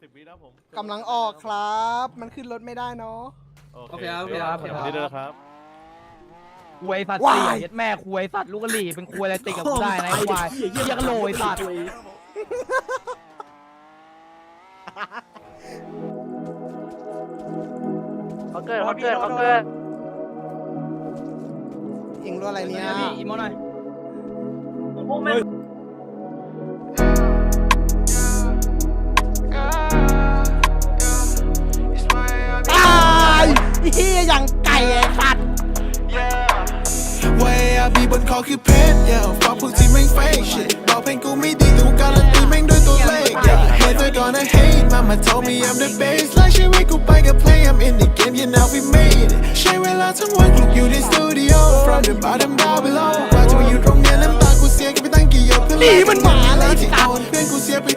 สิบวินะผมกำลังออกครับ มันขึ้นรถไม่ได้เนาะ โอโอเคเคครับโอเคครับ เดี๋ยววันนี้ด้วยนะครับ ควยสัตว์ว้าเสียยเย็ดแม่ควยสัตว์ลูกกะหรี่เป็นควยอะไรติดกับกูได้นะไอ้ควายเหี้ยกะโหลไอ้สัตว์เขาเกิดเขาเกิดเขาเกิดยิงรถอะไรเนี่ยพี่อีโมหน่อย พวกแม่งายไอ้เฮียอย่างไก่ไอ้สัตว์ไว้อาบีบนคอคือเพชร yeah ฝากพวกที่แม่ง fake shit บอกเพลงกูไม่ดีแต่กูการันตีแม่งด้วยตัวเลข yeah hater gonna hate mama told me I'm the best ไล่ชีวิตกูไปกับเพลง I'm in the game yeah now we made it ใช้เวลาทั้งวันคลุกอยู่ในสตูดิโอ from the bottom down below กว่าจะมาอยู่ตรงเนี้ยน้ำตากูเสียกันไปตั้งกี่หยดเพื่อแลกกับเงินกี่ล้านที่โอนเพื่อนกูเสียไป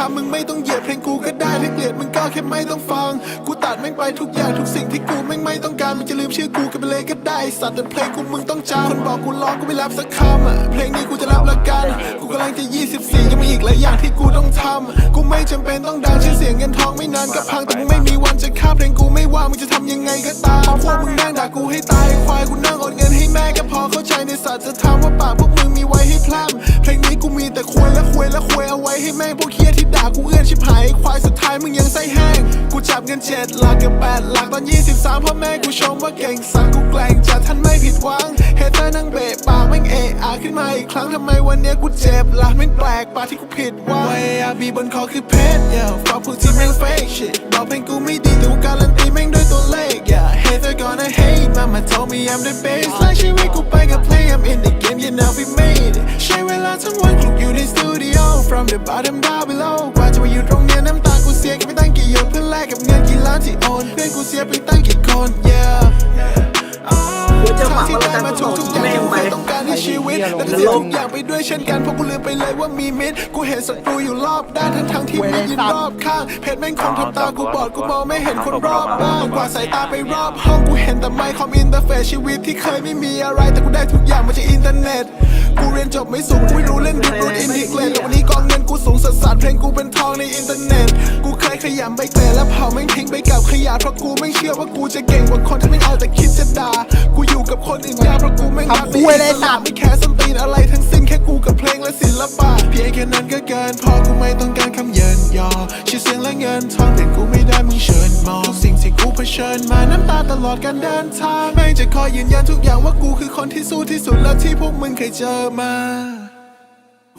ทำมึงไม่ต้องเหยียดเพลงกูก็ได้ถ้าเกลียดมึงก็แค่ไม่ต้องฟัง กูตัดแม่งไปทุกอย่างทุกสิ่งที่กูแม่งไม่ต้องการมึงจะลืมชื่อกูกันไปเลยก็ได้สัตว์แต่เพลงกูมึงต้องจำคนบอกกูร้องกูไม่รับสักคำอะเพลงนี้กูจะรับละกัน กูกำลังจะ 24 ยังมีอีกหลายอย่างที่กูต้องทำกูไม่จำเป็นต้องดังชื่อเสียงเงินทองไม่นานก็พังแต่มึงไม่มีวันจะฆ่าเพลงกูไม่ว่ามึงจะทำยังไงก็ตามพวกมึงนั่งด่ากูให้ตายควายกูนั่งอดเงินให้แม่ก็พอเข้าใจในสัตว์จะทำว่าปากพวกมึงมีไว้ให้พร่ำเพลงนี้กูมีแต่ควยและควยและควยเอาไว้ให้แม่พวก กูเอื้อนชิบหายควายสุดท้ายมึงยังไส้แห้ง กูจับเงินเจ็ดหลักกับแปดหลักตอน23พ่อแม่กูชมว่าเก่งสัตว์กูแกล้งจัดท่านไม่ผิดหวังเฮเตอร์นั่งเบะปากแม่งเอะอะขึ้นมาอีกครั้งทำไมวันเนี้ยกูเจ็บล่ะแม่งแปลกปากที่กูผิดหวังไวอาบีบนคอคือเพชร yeah ฝากพวกที่แม่ง fake shit บอกเพลงกูไม่ดีแต่กูการันตีแม่งด้วยตัวเลข yeah hater gonna hate mama told me I'm the best ไล่ชีวิตกูไปกับเพลง I'm in the game yeah now we made it ใช้เวลาทั้งวันคลุกอยู่ในสตูดิโอ from the bottom down below จะมาอยู่ตรงเนี้ยน้ำตากูเสียกันไปตั้งกี่หยดเพื่อแลกกับเงินกี่ล้านที่โอนเพื่อนกูเสียไปตั้งกี่คน yeah กูจะหวังว่าเราจะมาส่ทุกอย่างที่กูไปเคยต้องการในชีวิตและจะเสียทุกอย่างไปด้วยเช่นกันเพราะกูลืมไปเลยว่ามีมิตรกูเห็นศัตรูอยู่รอบด้านทั้งทั้งๆที่ไม่ยืนรอบข้างเพจแม่งคงทำตากูบอดกูมองไม่เห็นคนรอบบ้างกว่าสายตาไปรอบห้องกูเห็นแต่ไมค์คอมอินเตอร์เฟซชีวิตที่เคยไม่มีอะไรแต่กูได้ทุกอย่างมาจากอินเทอร์เน็ตกูเรียนจบไม่สูงกูไม่รู้เล่นดิบรูดอินทิเกรตแต่วันนี้กองเงินกูสูงสัสสัสเพลงกูเป็นท ในอินเทอร์เน็ต กูเคยขยำใบเตะแล้วเผาแม่งทิ้งไปกับขยะเพราะกูไม่เชื่อว่ากูจะเก่งกว่าคนที่ไม่เอาแต่คิดจะด่า กูอยู่กับคนอื่นยากเพราะกูไม่รักทำคุยเลยสัตว์ไม่แคร์สนตีนอะไรทั้งสิ้นแค่กูกับเพลงและศิลปะ เพียงแค่นั้นก็เกินพอกูไม่ต้องการคำเยินยอชื่อเสียงและเงินทองแต่กูไม่ได้มึงเชิญมองทุกสิ่งที่กูเผชิญมาน้ำตาตลอดการเดินทางไม่งจะคอยยืนยันทุกอย่างว่ากูคือคนที่สู้ที่สุดแล้วที่พวกมึงเคยเจอมา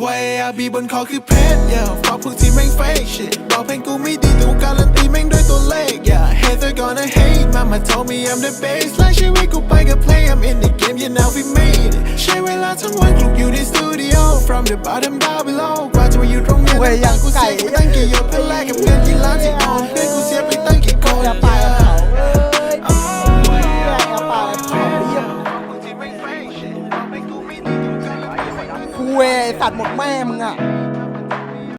ไว้อาบีบนคอคือเพชร yeah ฝากพวกที่แม่ง fake shit บอกเพลงกูไม่ดีแต่กูการันตีแม่งด้วยตัวเลข yeah hater gonna hate mama told me I'm the best ไล่ชีวิตกูไปกับเพลง I'm in the game yeah now we made it ใช้เวลาทั้งวันคลุกอยู่ในสตูดิโอ from the bottom down below กว่าจะมาอยู่ตรงเนี้ยเว้ยอย่างกูเสียไปตั้งกี่หยดเพื่อแลกกับเงิน สัตว์หมดแม่มึงอะ